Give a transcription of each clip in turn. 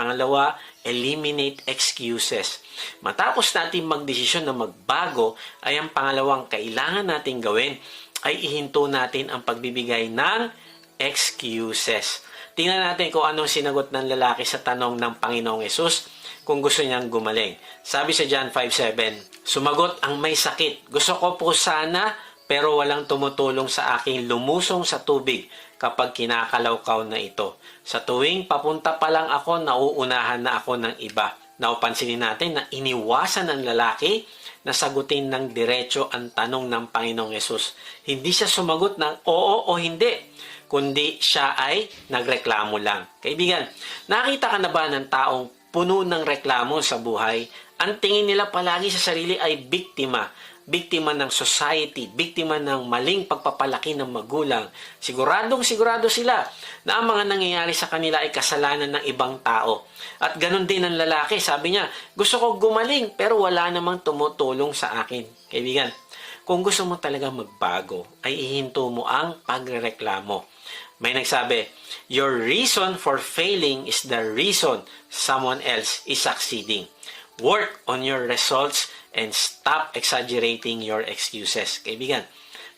Pangalawa, eliminate excuses. Matapos natin magdesisyon na magbago, ay ang pangalawang kailangan natin gawin ay ihinto natin ang pagbibigay ng excuses. Tingnan natin kung anong sinagot ng lalaki sa tanong ng Panginoong Yesus kung gusto niyang gumaling. Sabi sa John 5.7, Sumagot ang may sakit. Gusto ko po sana pero walang tumutulong sa aking lumusong sa tubig kapag kinakalawkaw na ito. Sa tuwing papunta pa lang ako, nauunahan na ako ng iba. Naupansinin natin na iniwasan ng lalaki na sagutin ng diretso ang tanong ng Panginoong Yesus. Hindi siya sumagot ng oo o hindi, kundi siya ay nagreklamo lang. Kaibigan, nakita ka na ba ng taong puno ng reklamo sa buhay? Ang tingin nila palagi sa sarili ay biktima biktima ng society, biktima ng maling pagpapalaki ng magulang. Siguradong sigurado sila na ang mga nangyayari sa kanila ay kasalanan ng ibang tao. At ganun din ang lalaki. Sabi niya, gusto ko gumaling pero wala namang tumutulong sa akin. Kaibigan, kung gusto mo talaga magbago, ay ihinto mo ang pagrereklamo. May nagsabi, your reason for failing is the reason someone else is succeeding. Work on your results and stop exaggerating your excuses. Kaibigan,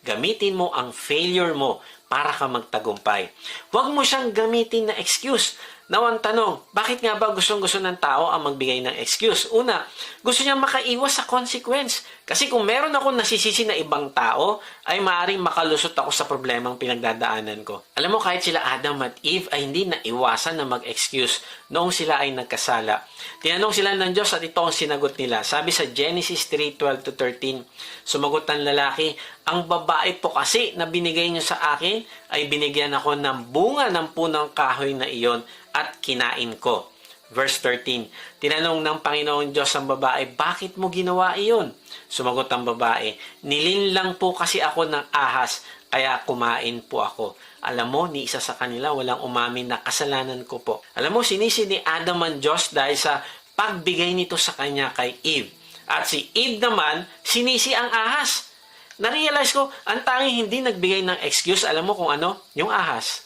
gamitin mo ang failure mo para ka magtagumpay. Huwag mo siyang gamitin na excuse. Now, ang tanong, bakit nga ba gustong-gusto ng tao ang magbigay ng excuse? Una, gusto niya makaiwas sa consequence. Kasi kung meron ako nasisisi na ibang tao, ay maaaring makalusot ako sa problemang pinagdadaanan ko. Alam mo, kahit sila Adam at Eve ay hindi naiwasan na mag-excuse noong sila ay nagkasala. Tinanong sila ng Diyos at ito ang sinagot nila. Sabi sa Genesis 3:12-13, sumagot ang lalaki, ang babae po kasi na binigay niyo sa akin ay binigyan ako ng bunga ng punang kahoy na iyon at kinain ko. Verse 13, tinanong ng Panginoong Diyos ang babae, bakit mo ginawa iyon? Sumagot ang babae, nilinlang po kasi ako ng ahas, kaya kumain po ako. Alam mo, ni isa sa kanila walang umamin na kasalanan ko po. Alam mo, sinisi ni Adam ang Diyos dahil sa pagbigay nito sa kanya kay Eve. At si Eve naman, sinisi ang ahas. Na-realize ko, ang tanging hindi nagbigay ng excuse, alam mo kung ano? Yung ahas.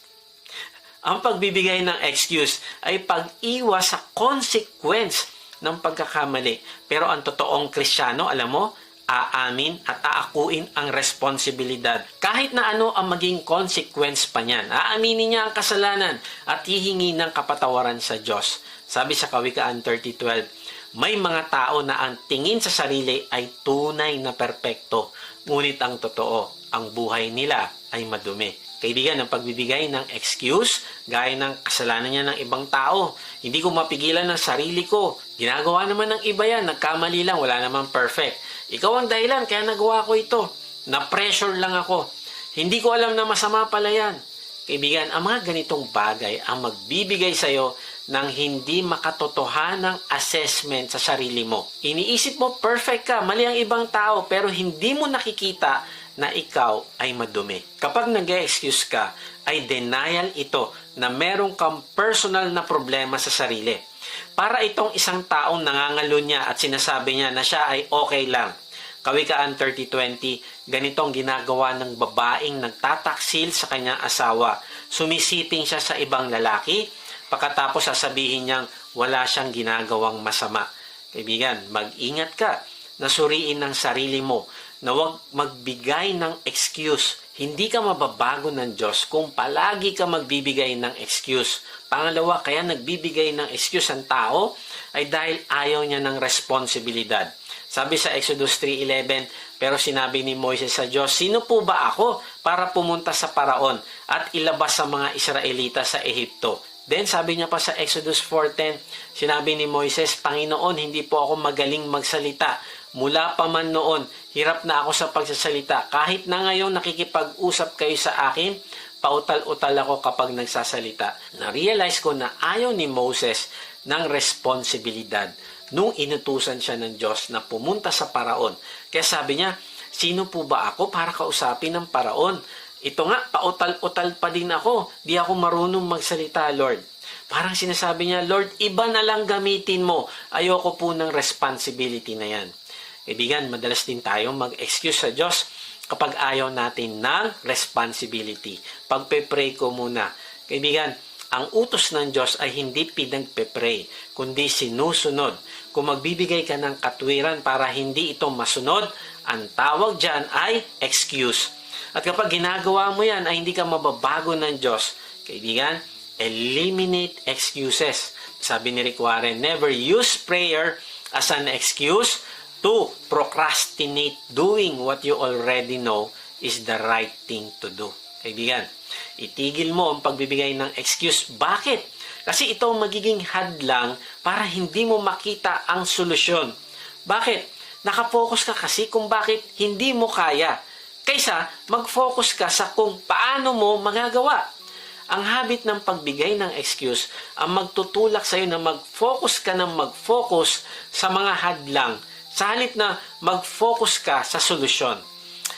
Ang pagbibigay ng excuse ay pag-iwas sa consequence ng pagkakamali. Pero ang totoong kristyano, alam mo, aamin at aakuin ang responsibilidad. Kahit na ano ang maging consequence pa niyan. Aaminin niya ang kasalanan at hihingi ng kapatawaran sa Diyos. Sabi sa Kawikaan 30.12, may mga tao na ang tingin sa sarili ay tunay na perpekto. Ngunit ang totoo, ang buhay nila ay madumi. Kaibigan, ang pagbibigay ng excuse, gaya ng kasalanan niya ng ibang tao. Hindi ko mapigilan ng sarili ko. Ginagawa naman ng iba yan, nagkamali lang, wala namang perfect. Ikaw ang dahilan, kaya nagawa ko ito. Na-pressure lang ako. Hindi ko alam na masama pala yan. Kaibigan, ang mga ganitong bagay ang magbibigay sa'yo ng hindi makatotohanang assessment sa sarili mo. Iniisip mo perfect ka, mali ang ibang tao, pero hindi mo nakikita na ikaw ay madumi. Kapag nag excuse ka, ay denial ito na meron kang personal na problema sa sarili. Para itong isang taong nangangalo niya at sinasabi niya na siya ay okay lang. Kawikaan 30.20, ganitong ginagawa ng babaeng nagtataksil sa kanyang asawa. Sumisiting siya sa ibang lalaki, pagkatapos sasabihin niyang wala siyang ginagawang masama. Kaibigan, mag-ingat ka na suriin ng sarili mo na huwag magbigay ng excuse. Hindi ka mababago ng Diyos kung palagi ka magbibigay ng excuse. Pangalawa, kaya nagbibigay ng excuse ang tao ay dahil ayaw niya ng responsibilidad. Sabi sa Exodus 3.11, pero sinabi ni Moises sa Diyos, Sino po ba ako para pumunta sa paraon at ilabas sa mga Israelita sa Ehipto? Then sabi niya pa sa Exodus 4.10, sinabi ni Moises, Panginoon, hindi po ako magaling magsalita. Mula pa man noon, hirap na ako sa pagsasalita. Kahit na ngayon nakikipag-usap kayo sa akin, pautal-utal ako kapag nagsasalita. Na-realize ko na ayaw ni Moses ng responsibilidad nung inutusan siya ng Diyos na pumunta sa paraon. Kaya sabi niya, sino po ba ako para kausapin ng paraon? Ito nga, pautal-utal pa din ako. Di ako marunong magsalita, Lord. Parang sinasabi niya, Lord, iba na lang gamitin mo. Ayoko po ng responsibility na yan. Kaibigan, madalas din tayo mag-excuse sa Diyos kapag ayaw natin ng responsibility. Pagpe-pray ko muna. Kaibigan, ang utos ng Diyos ay hindi pinagpe-pray, kundi sinusunod. Kung magbibigay ka ng katwiran para hindi ito masunod, ang tawag dyan ay excuse. At kapag ginagawa mo yan ay hindi ka mababago ng Diyos, kaibigan, eliminate excuses. Sabi ni Rick Warren, never use prayer as an excuse to procrastinate doing what you already know is the right thing to do. Kaibigan, itigil mo ang pagbibigay ng excuse. Bakit? Kasi ito magiging hadlang para hindi mo makita ang solusyon. Bakit? Nakafocus ka kasi kung bakit hindi mo kaya. Kaysa mag-focus ka sa kung paano mo magagawa. Ang habit ng pagbigay ng excuse ang magtutulak sa iyo na mag-focus ka ng mag-focus sa mga hadlang sa halip na mag-focus ka sa solusyon.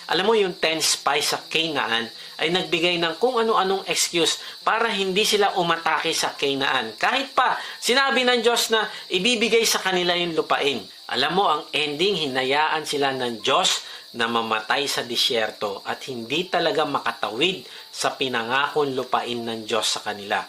Alam mo yung 10 spies sa Canaan ay nagbigay ng kung ano-anong excuse para hindi sila umatake sa Canaan. Kahit pa sinabi ng Diyos na ibibigay sa kanila yung lupain. Alam mo, ang ending, hinayaan sila ng Diyos na mamatay sa disyerto at hindi talaga makatawid sa pinangakong lupain ng Diyos sa kanila.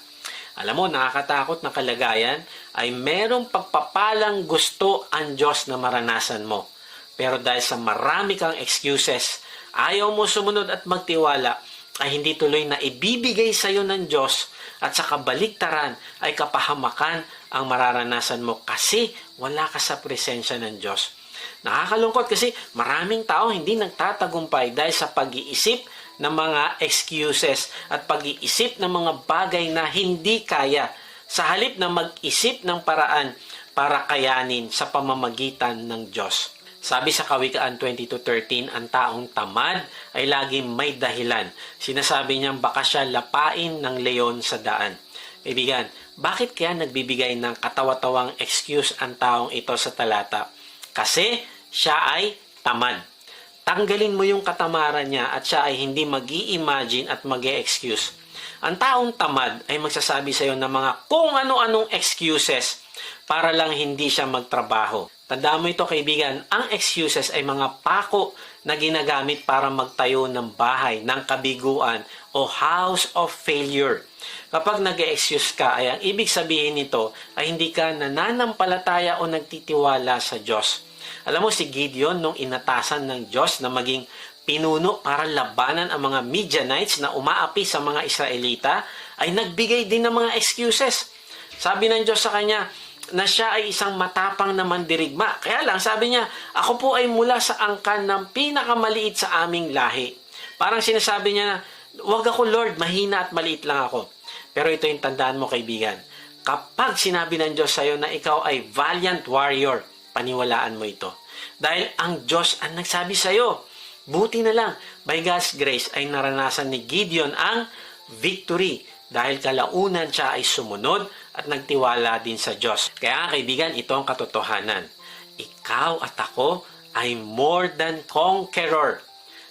Alam mo, nakakatakot na kalagayan ay merong pagpapalang gusto ang Diyos na maranasan mo. Pero dahil sa marami kang excuses, ayaw mo sumunod at magtiwala, ay hindi tuloy na ibibigay sa iyo ng Diyos at sa kabaliktaran ay kapahamakan ang mararanasan mo kasi wala ka sa presensya ng Diyos. Nakakalungkot kasi maraming tao hindi nagtatagumpay dahil sa pag-iisip ng mga excuses at pag-iisip ng mga bagay na hindi kaya sa halip na mag-isip ng paraan para kayanin sa pamamagitan ng Diyos. Sabi sa Kawikaan 22.13, ang taong tamad ay laging may dahilan. Sinasabi niyang baka siya lapain ng leon sa daan. Kaibigan, bakit kaya nagbibigay ng katawa-tawang excuse ang taong ito sa talata? Kasi siya ay tamad. Tanggalin mo yung katamaran niya at siya ay hindi mag imagine at mag excuse Ang taong tamad ay magsasabi sa iyo ng mga kung ano-anong excuses para lang hindi siya magtrabaho. Tandaan mo ito kaibigan, ang excuses ay mga pako na ginagamit para magtayo ng bahay, ng kabiguan o house of failure. Kapag nag excuse ka, ay ang ibig sabihin nito ay hindi ka nananampalataya o nagtitiwala sa Diyos. Alam mo si Gideon nung inatasan ng Diyos na maging pinuno para labanan ang mga Midianites na umaapi sa mga Israelita, ay nagbigay din ng mga excuses. Sabi ng Diyos sa kanya, na siya ay isang matapang na mandirigma. Kaya lang, sabi niya, ako po ay mula sa angkan ng pinakamaliit sa aming lahi. Parang sinasabi niya na, wag ako Lord, mahina at maliit lang ako. Pero ito yung tandaan mo kaibigan. Kapag sinabi ng Diyos sa iyo na ikaw ay valiant warrior, paniwalaan mo ito. Dahil ang Diyos ang nagsabi sa iyo. Buti na lang, by God's grace ay naranasan ni Gideon ang victory dahil kalaunan siya ay sumunod at nagtiwala din sa Diyos. Kaya kaibigan, ito ang katotohanan. Ikaw at ako ay more than conqueror.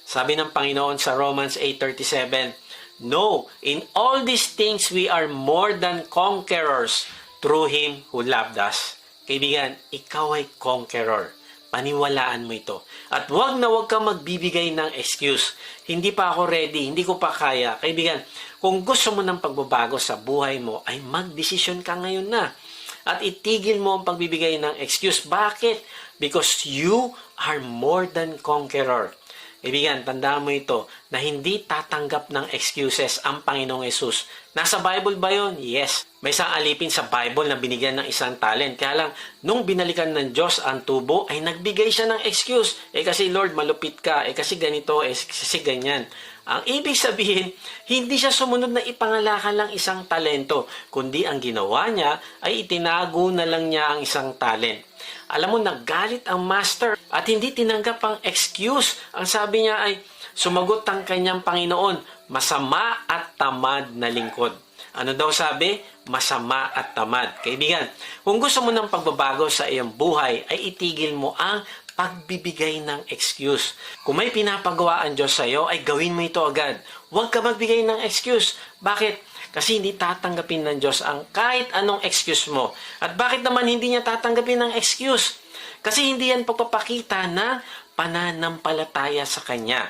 Sabi ng Panginoon sa Romans 8.37, No, in all these things we are more than conquerors through Him who loved us. Kaibigan, ikaw ay conqueror. Paniwalaan mo ito. At wag na wag ka magbibigay ng excuse. Hindi pa ako ready, hindi ko pa kaya. Kaibigan, kung gusto mo ng pagbabago sa buhay mo, ay magdesisyon ka ngayon na. At itigil mo ang pagbibigay ng excuse. Bakit? Because you are more than conqueror. Kaibigan, tandaan mo ito na hindi tatanggap ng excuses ang Panginoong Yesus. Nasa Bible ba yon? Yes. May isang alipin sa Bible na binigyan ng isang talent. Kaya lang, nung binalikan ng Diyos ang tubo, ay nagbigay siya ng excuse. Eh kasi Lord, malupit ka. Eh kasi ganito, eh kasi ganyan. Ang ibig sabihin, hindi siya sumunod na ipangalakan lang isang talento, kundi ang ginawa niya ay itinago na lang niya ang isang talent. Alam mo, nagalit ang master at hindi tinanggap ang excuse. Ang sabi niya ay, sumagot ang kanyang Panginoon, masama at tamad na lingkod. Ano daw sabi? Masama at tamad. Kaibigan, kung gusto mo ng pagbabago sa iyong buhay, ay itigil mo ang pagbibigay ng excuse. Kung may pinapagawa ang Diyos sa iyo, ay gawin mo ito agad. Huwag ka magbigay ng excuse. Bakit? Kasi hindi tatanggapin ng Diyos ang kahit anong excuse mo. At bakit naman hindi niya tatanggapin ng excuse? Kasi hindi yan pagpapakita na pananampalataya sa Kanya.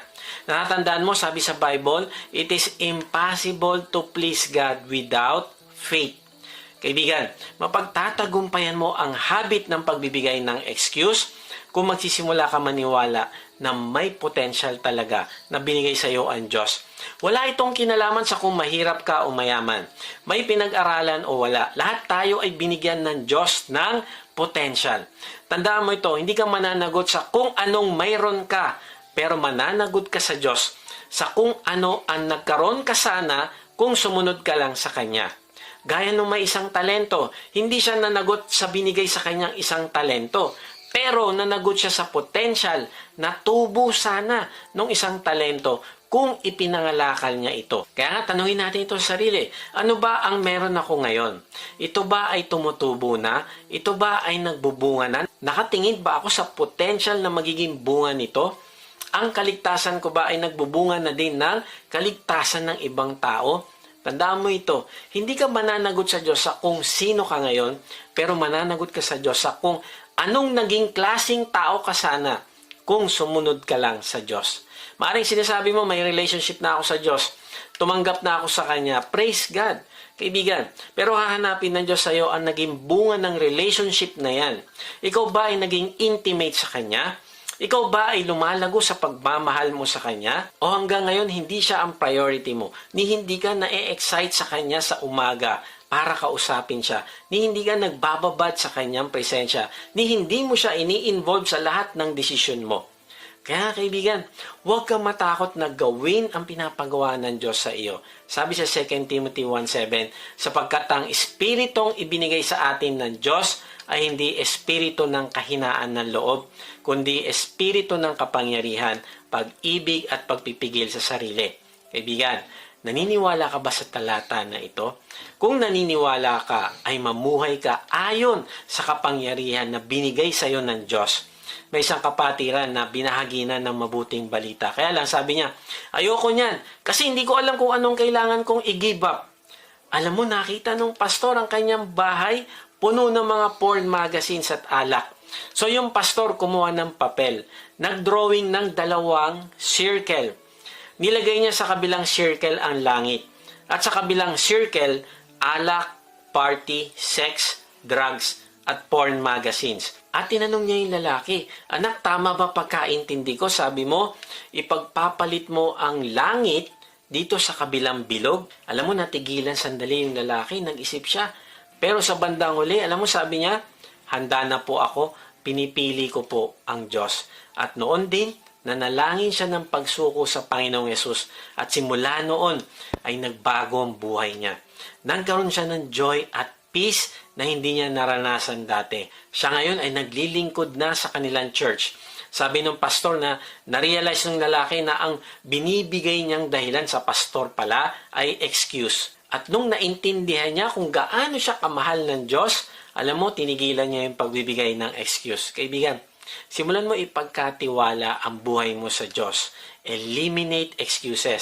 Natatandaan mo, sabi sa Bible, it is impossible to please God without faith. Kaibigan, mapagtatagumpayan mo ang habit ng pagbibigay ng excuse kung magsisimula ka maniwala na may potential talaga na binigay sa iyo ang Diyos. Wala itong kinalaman sa kung mahirap ka o mayaman. May pinag-aralan o wala. Lahat tayo ay binigyan ng Diyos ng potential. Tandaan mo ito, hindi ka mananagot sa kung anong mayroon ka, pero mananagot ka sa Diyos sa kung ano ang nagkaroon ka sana kung sumunod ka lang sa Kanya. Gaya nung may isang talento, hindi siya nanagot sa binigay sa kanyang isang talento, pero nanagot siya sa potential na tubo sana ng isang talento kung ipinangalakal niya ito. Kaya nga, tanungin natin ito sa sarili. Ano ba ang meron ako ngayon? Ito ba ay tumutubo na? Ito ba ay nagbubunga na? Nakatingin ba ako sa potential na magiging bunga nito? Ang kaligtasan ko ba ay nagbubunga na din ng kaligtasan ng ibang tao? Tandaan mo ito, hindi ka mananagot sa Diyos sa kung sino ka ngayon, pero mananagot ka sa Diyos sa kung anong naging klasing tao ka sana kung sumunod ka lang sa Diyos. Maaring sinasabi mo, may relationship na ako sa Diyos, tumanggap na ako sa Kanya, praise God. Kaibigan, pero hahanapin ng Diyos sa iyo ang naging bunga ng relationship na yan. Ikaw ba ay naging intimate sa Kanya? Ikaw ba ay lumalago sa pagmamahal mo sa Kanya? O hanggang ngayon hindi siya ang priority mo? Ni hindi ka na-excite sa Kanya sa umaga para kausapin siya? Ni hindi ka nagbababad sa Kanyang presensya? Ni hindi mo siya ini-involve sa lahat ng desisyon mo? Kaya kaibigan, huwag kang matakot na gawin ang pinapagawa ng Diyos sa iyo. Sabi sa 2 Timothy 1.7, sapagkat ang espiritong ibinigay sa atin ng Diyos ay hindi espiritu ng kahinaan ng loob, kundi espiritu ng kapangyarihan, pag-ibig at pagpipigil sa sarili. Kaibigan, naniniwala ka ba sa talata na ito? Kung naniniwala ka, ay mamuhay ka ayon sa kapangyarihan na binigay sa iyo ng Diyos may isang kapatiran na binahaginan ng mabuting balita. Kaya lang sabi niya, ayoko niyan kasi hindi ko alam kung anong kailangan kong i-give up. Alam mo, nakita nung pastor ang kanyang bahay puno ng mga porn magazines at alak. So yung pastor kumuha ng papel, nagdrawing ng dalawang circle. Nilagay niya sa kabilang circle ang langit. At sa kabilang circle, alak, party, sex, drugs, at porn magazines. At tinanong niya yung lalaki, Anak, tama ba pagkaintindi ko? Sabi mo, ipagpapalit mo ang langit dito sa kabilang bilog. Alam mo, natigilan sandali yung lalaki, nag-isip siya. Pero sa bandang huli, alam mo, sabi niya, handa na po ako, pinipili ko po ang Diyos. At noon din, nanalangin siya ng pagsuko sa Panginoong Yesus. At simula noon, ay nagbago ang buhay niya. Nagkaroon siya ng joy at peace na hindi niya naranasan dati. Siya ngayon ay naglilingkod na sa kanilang church. Sabi ng pastor na narealize ng lalaki na ang binibigay niyang dahilan sa pastor pala ay excuse. At nung naintindihan niya kung gaano siya kamahal ng Diyos, alam mo, tinigilan niya yung pagbibigay ng excuse. Kaibigan, simulan mo ipagkatiwala ang buhay mo sa Diyos. Eliminate excuses.